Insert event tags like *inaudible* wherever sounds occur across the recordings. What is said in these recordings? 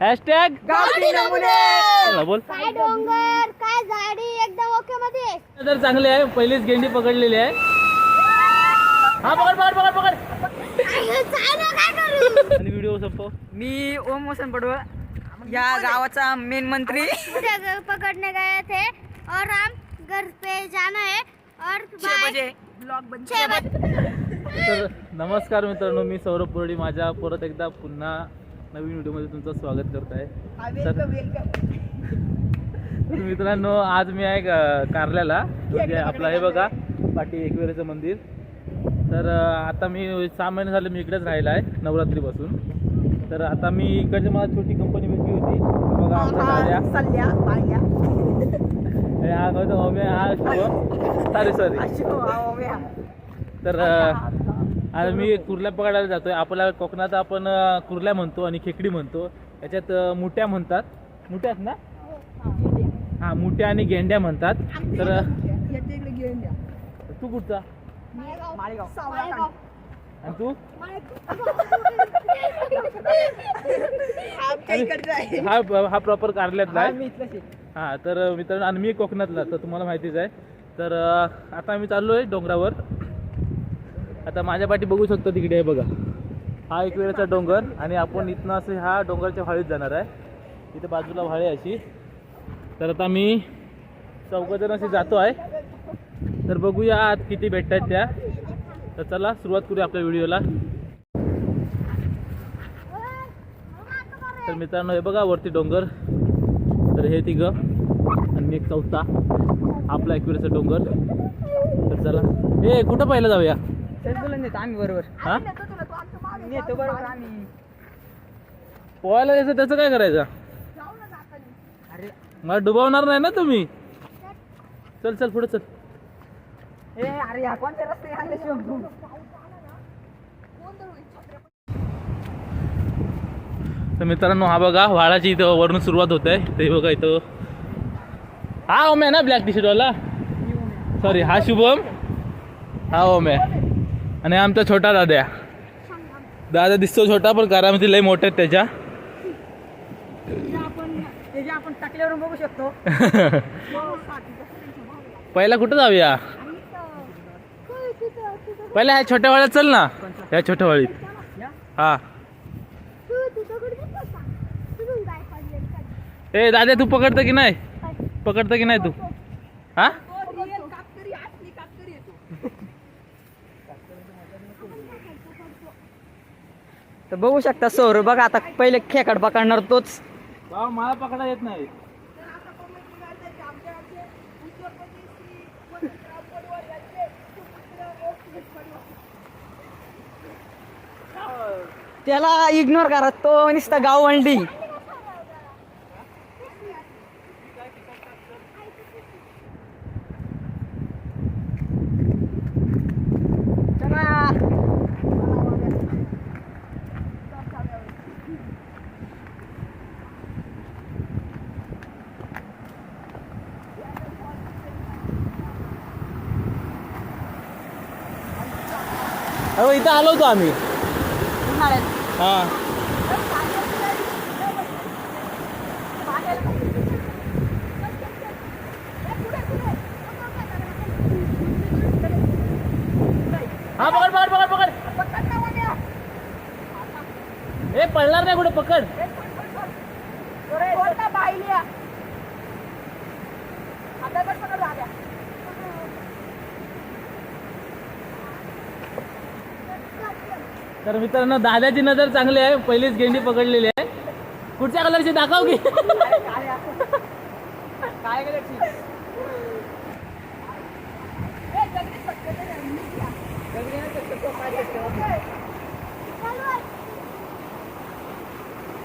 Hashtag. गावठी नमुने. बोल. काय डोंगर काय झाडी एकदम ओके मध्ये. तर चांगले आहे पहिलीच गेंडी पकडलेली आहे. हा पकड पकड पकड पकड. काय करू. आणि व्हिडिओ संपव. मी ओम मोसन पडवळ या गावाचा मेन मंत्री. उधर पकड़ने गए थे? और हम घर पे जाना है. और बजे. ब्लॉग छह बजे. तर नमस्कार मित्रांनो मी सौरभ बोर्डी माझ्या परत एकदा पुन्हा नवीन व्हिडिओमध्ये तुमचं स्वागत करत आहे तर तर मित्रांनो आज मी आहे कारल्याला म्हणजे आपलं हे बघा पाठी एकविरेचं मंदिर तर आता मी सहा महिने झाले मी इकडेच राहिला आहे नवरात्रीपासून तर आता मी इकडची मला छोटी कंपनी भेटली होती बघा बाळ्या हे हा हा सॉरी सॉरी तर अं, आज मी कुर्ल्या पकडायला जातोय. आपल्या कोकणात आपण कुर्ल्या म्हणतो आणि खेकडी म्हणतो. याच्यात अं, मुट्या म्हणतात. मुट्यात ना? हा. मुट्या आणि गेंड्या म्हणतात. तर तू कुठचा? आणि तू? हा हा प्रॉपर कारल्यातला आहे. हा तर मित्रांनो आणि मी कोकणातला तर तुम्हाला माहितीच आहे. तर आता आम्ही चाललो आहे डोंगरावर. आता माझ्या पाठी बघू शकतो तिकडे आहे बघा. हा एक वेळेचा डोंगर आणि आपण इथनं असं ह्या डोंगरच्या व्हाळीत जाणार आहे. इथे बाजूला व्हाळी अशी. तर आता मी चौघजण असे जातो आहे. तर बघूया आत किती भेटत आहेत त्या. तर चला सुरुवात करूया आपल्या व्हिडिओला. तर मित्रांनो हे बघा वरती डोंगर. तर हे तिघं आणि एक चौथा. आपला एकविरेचा डोंगर. तर चला. हे कुठं पाहिलं जाऊया? चल तुला नेतो आम्ही बरोबर हा? नेतो बरोबर. आम्ही. पोहायला यायचं त्याचं काय करायचं? अरे. मला डुबावणार नाही ना तुम्ही. चल. चल पुढे चल. ए अरे ह्या कोणत्या रस्ते आणले शिवम तू? तर मित्रांनो हा बघा वाळाची इथं वरून सुरुवात होत आहे ते बघा इथं. हा ओम आहे ना ब्लॅक टी शर्टवाला सॉरी हा शुभम. हा ओम आहे. आणि आमचा छोटा दाद्या दादा दिसतो छोटा पण घरामध्ये लय मोठे त्याच्या. बघू *laughs* शकतो पहिला कुठं जाऊया? पहिला ह्या छोट्या वाड्यात चल ना. ह्या छोट्या वाडीत. या हा? ए दादा तू पकडतं की नाही? पकडतं की नाही तू? हा? तर बघू शकता सौर बघा आता पहिले खेकड पकडणार तोच. भाऊ मला पकडा येत नाही. त्याला इग्नोर करा. तो नुसता गाव वंडी चला अहो इथं आलो होतो आम्ही. हा पकड पकड पकड पकड ए पडणार नाही कुठे पकड तर मित्रांनो दादाची नजर चांगली आहे. पहिलीच गेंडी पकडलेली आहे. कुठच्या कलरची दाखव की.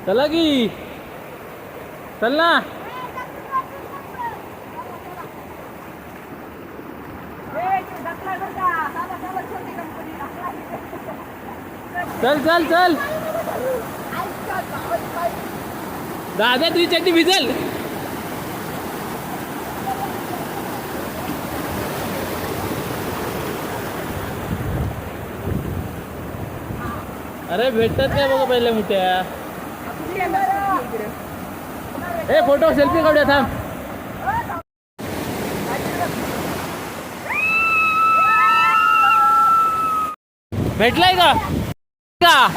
चला की. चल ना. चल चल चल. दादा तुझी चड्डी भिजल? अरे भेटतात काय बघा पहिले मोठ्या? ए फोटो सेल्फी काढूया थांब. भेटलाय का? का?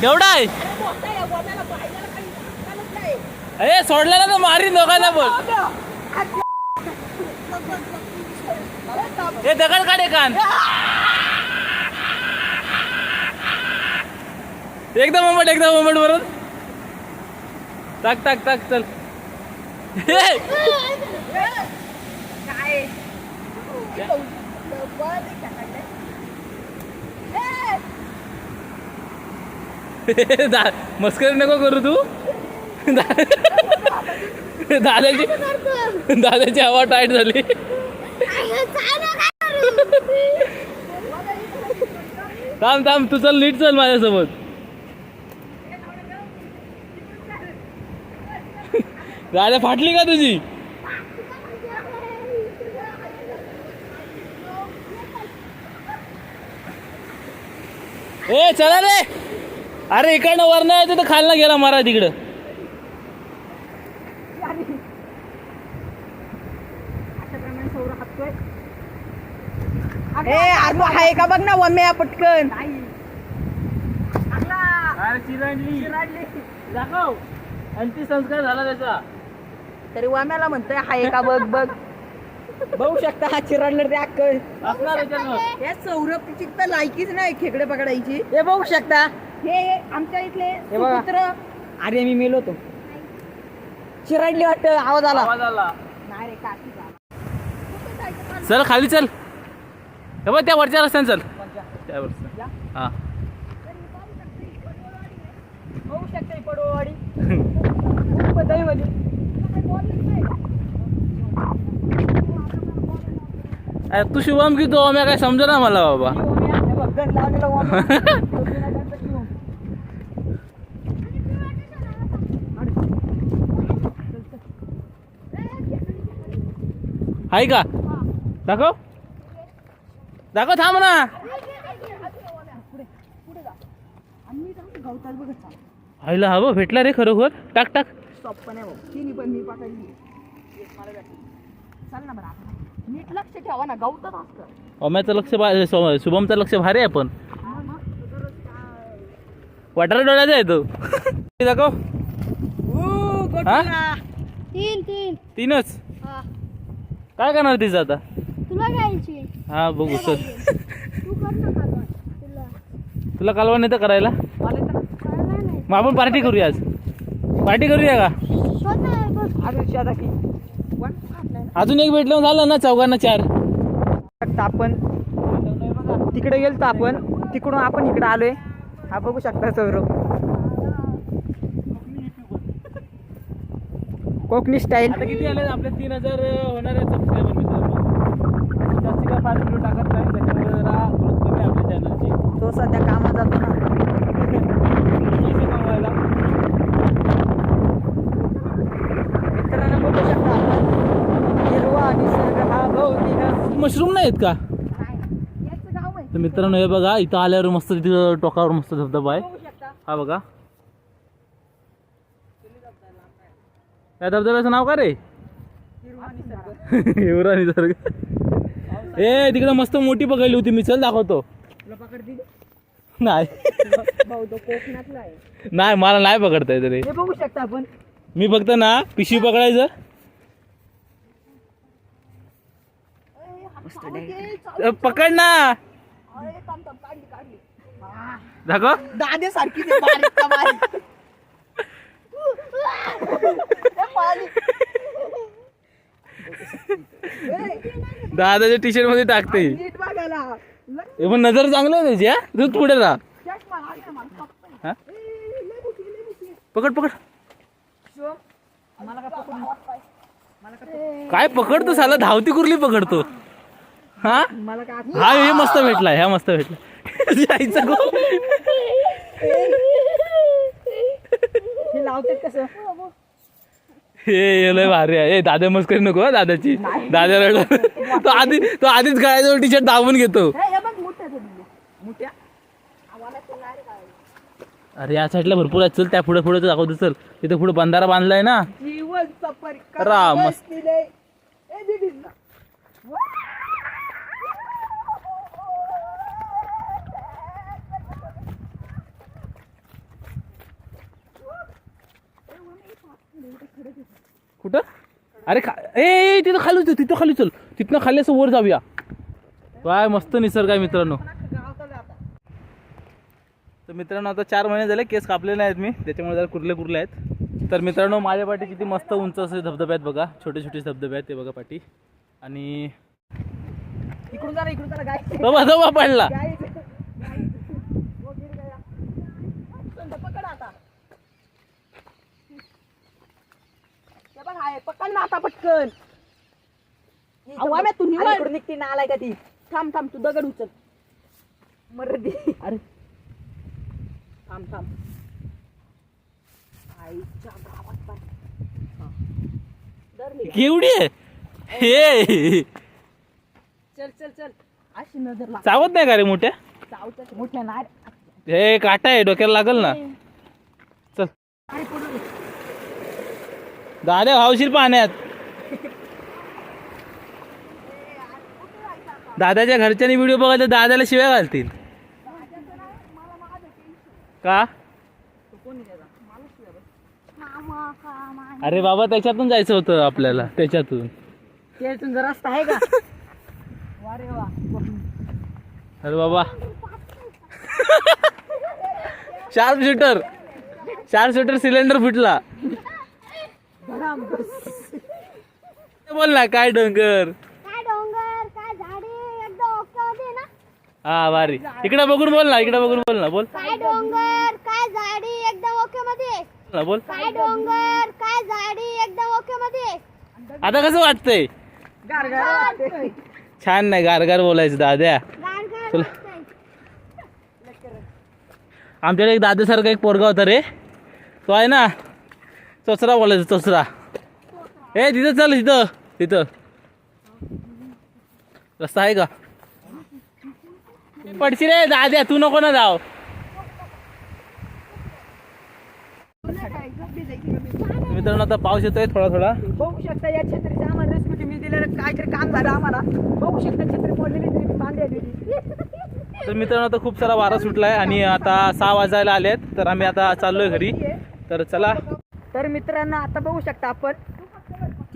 केवढा आहे? अरे सोडलेला तर मारीन दोघांना पण. हे दगड काढे कान एकदा मोमेंट एकदा मोमेंट बरोबर टाक टाक टाक चल. हे! *laughs* मस्करी नको करू तू. दादाची दादाची हवा टाईट झाली. थांब थांब तू चल नीट चल माझ्यासोबत. दादा फाटली का तुझी? ए चला रे. अरे इकडनं वरनं यायचं तर खालनं गेला मारा तिकडं ए अरे आहे का बघ ना वम्या पटकन. दाखव. अंत्यसंस्कार झाला त्याचा. तरी वम्याला म्हणतोय हाय का बघ बघ. बघू शकता हा चिराडलं ते अक्कल. असणार याच्यानं या सौरभची तर लायकीच नाही खेकडे पकडायची. हे बघू शकता. हे आमच्या इथले सुपुत्र. अरे मी मेलो तो चिराडली वाटत आवाज आला. आवाज आला. नाही रे काकी झाला. चल खाली चल. हे बघ त्या वरच्या रस्त्याने चल. त्या वरच्या. हा. बघू शकता ही पडोवाडी. अरे तू शुभम की तो मी काय समजा ना मला बाबा? ही वम्या, हे बघ, गण लावलेला *laughs* वम्या. तो जुना गणपती घेऊन. आहे का दाखव दाखव थांब ना. आईला हवं भेटला रे खरोखर टाक टाक तिन्ही पण मी पकडली एक मला भेटली. चल ना बरं आता. नीट लक्ष ठेवा ना गवतात असतं ओम्याचं लक्ष शुभमचं लक्ष भारी आहे पण वाटारा डोळ्याचा आहे तो *laughs* दाखव? तीन तीन तीनच. काय करणार तिचं आता? तुला घ्यायची. हा बघू चल. तू कर ना कालवण. तुला. तुला कालवण येतं करायला? नाही. मग आपण पार्टी करूया आज. पार्टी करूया का? बघ. अजून एक भेटलं झालं ना चौघांना चार. आपण तिकडे गेलतो आपण. तिकडून आपण इकडे आलोय. हा बघू शकता सौरभ. कोकणी स्टाईल आता किती आले आपले तीन हजार होणार आहे सबस्क्रायबर मित्रांनो. जास्ती काय फार व्हिडिओ टाकत नाही त्याच्यामुळे जरा ग्रोथ कमी आहे आपल्या चॅनलची तो सध्या कामात जातो ना. पैसे कमवायला. मित्रांनो बघू शकता. आपण हिरवा निसर्ग हा भोवती मशरूम नाही आहेत का याचं गाव आहे. तर मित्रांनो हे बघा इथं आल्यावर मस्त तिथं टोकावर मस्त धबधबा आहे. हा बघा. या धबधब्याचं नाव का रे? हिरवा निसर्ग हिवरा निसर्ग. ए तिकडे मस्त मोठी पकडली होती मी. चल दाखवतो. नाही. नाही मला नाही पकडता येत रे. बघू शकता आपण. मी फक्त ना पिशवी पकडायचं. पकड ना. दाखव. दादे सारखी दादाच्या टी शर्टमध्ये टाकते. हे पण नजर चांगलं आहे त्याची हा? तू पुढे राहा? पकड पकड. काय पकडतो साला? धावती कुर्ली पकडतो. हा? हा हे मस्त भेटला ह्या मस्त भेटला. *laughs* जायचं लावतात कसं? हे लय भारी आहे. ए दादा मस्करी नको हा दादाची. दादा रडला. तो आधी तो आधीच गायजवळ टी शर्ट दाबून घेतो. हे बघ मोठ्या मोठ्या. अरे या साईडला भरपूर आहेत. चल त्या पुढे पुढे दाखवतो चल. तिथे पुढे बंधारा बांधलाय ना. जीवन सफर राम. ए, दीदींना. कुठं? अरे खा ए तिथं खाली चल तिथं खाली चल तिथनं खाली असं वर जाऊया. काय मस्त निसर्ग आहे मित्रांनो. तर मित्रांनो आता चार महिने झाले केस कापले नाहीत मी. त्याच्यामुळे जरा कुरले कुरले आहेत. तर मित्रांनो माझ्या पाठी किती मस्त उंच असे धबधबे आहेत बघा. छोटे छोटे धबधबे आहेत ते बघा पाठी. आणि इकडून इकडून पडला. हे बघ, आहे, पटकन तू इकडून निघते ना आलाय का ती? थांब थांब तू दगड उचल. मर्दी. अरे. थांब थांब. आईच्या गावात पण. हा. केवढी आहे? हे. चल चल चल. अशी नजर लाग चावत नाही का रे मोठ्या? मोठ्या नाही हे काटा आहे डोक्याला लागल ना. चल. अरे दे. दाद्या भावशील पाण्यात. दादाच्या घरच्यांनी व्हिडिओ बघायला दादाला शिव्या घालतील. का? अरे बाबा त्याच्यातून जायचं होतं आपल्याला त्याच्यातून. रस्ता आहे का? अरे बाबा. Sharp shooter. Sharp shooter cylinder फुटला. बोल ना काय डोंगर? काय डोंगर काय झाडे एकदम ओके ना. हा वारी इकडे बघून बोल ना इकडे बघून बोल ना बोल. काय डोंगर काय झाडी एकदम ओके मध्ये. बोल ना बोल. काय डोंगर काय झाडी एकदम ओके मध्ये. आता कसं वाटतंय. छान नाही गारगार बोलायचं दाद्या. चला. वाटतंय. आमच्याकडे एक दादासारखा एक पोरगा होता रे. तो आहे ना चोचरा बोलायचा चोचरा. ए तिथं चल तिथं तिथं. रस्ता आहे का? पडशी रे दाद्या तू नको ना जाव मित्रांनो आता पाऊस येतोय थोडा थोडा बघू शकता या छत्रीचं आम्हाला रेस्क्यू टीमने दिलेलं काहीतरी काम झालं आम्हाला. बघू शकता छत्री पडलेली तरी मी बांधलेली होती. तर मित्रांनो आता खूप सारा वारा सुटलाय आणि आता सहा वाजायला आलेत तर आम्ही आता चाललोय घरी. तर चला. तर मित्रांनो आता बघू शकता आपण.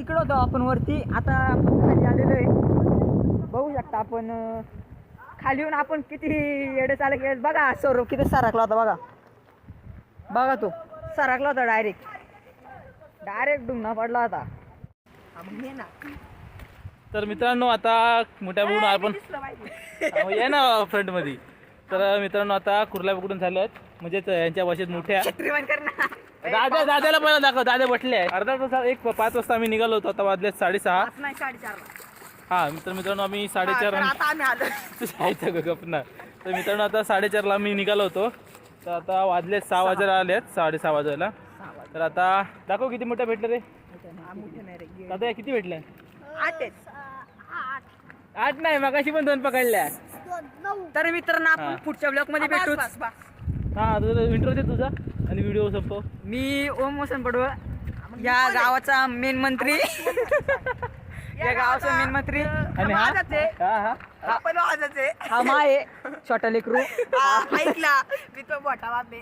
तिकडं होतो आपण वरती. आता खाली आलेलो आहे. बघू शकता आपण खाली येऊन आपण किती येडे चालक आहे. बघा सौरभ किती सरकला होता बघा. बघा तो सरकला होता डायरेक्ट डायरेक्ट डुंगणा पडला होता. तर मित्रांनो आता मोठ्या बघून आपण *laughs* ये ना फ्रंटमध्ये तर मित्रांनो आता कुर्ला पकडून झाले आहेत? म्हणजे त- यांच्या भाषेत मोठ्या. दादा दादाला पहिला दाखव दादा बसले आहे अर्धा तास एक पाच वाजता आम्ही निघालो होतो आता वाजले साडेसहा. पाच नाही साडेचारला हा मित्र मित्रांनो आम्ही साडेचार हा, तर आता आम्ही आलो. जायचं ग गपना तर मित्रांनो आता साडेचारला आम्ही निघालो होतो. तर आता वाजले सहा वाजायला आले आहेत साडेसहा वाजायला. तर आता दाखव किती मोठ्या भेटलं रे. मोठं नाही रे. दादा किती भेटल्या? आठ आहेत. आठ नाही मगाशी पण दोन पकडल्या. तर मित्रांनो आपण. पुढच्या ब्लॉकमध्ये भेटू हा तुझा इंट्रो दे तुझा. आणि व्हिडिओ संपव. मी ओम वसंत पडवळ. या गावाचा मेन मंत्री. *laughs* या गावाचा मेन मंत्री. आणि हा? हा हा? हा पण हा माय छोटा लेकरू. ऐकला. मी तो मोठा बाबे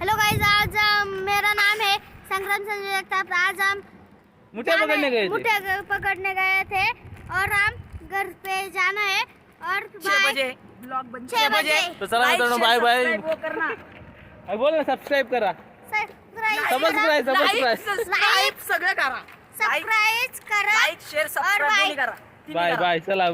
हेलो गाइस आज अम, मेरा नाम है संग्राम संजय जगताप आज हम मुठ्या जाने- पकडने गए थे. मुठे ग- पकड़ने गए थे और हम घर पे जाना है और छह बाय- बजे. ब्लॉग बंद छह बजे. तर चला मित्रांनो बाय बाय करना. बोल ना सबस्क्राईब करा. सब्सक्राइब सबस्क्राईब करा. सबस्क्राईब सबस्क्राईब सगळं करा सब्सक्राइब करा. लाईक शेअर और बाय. सबस्क्राईब करा. बाय बाय चला.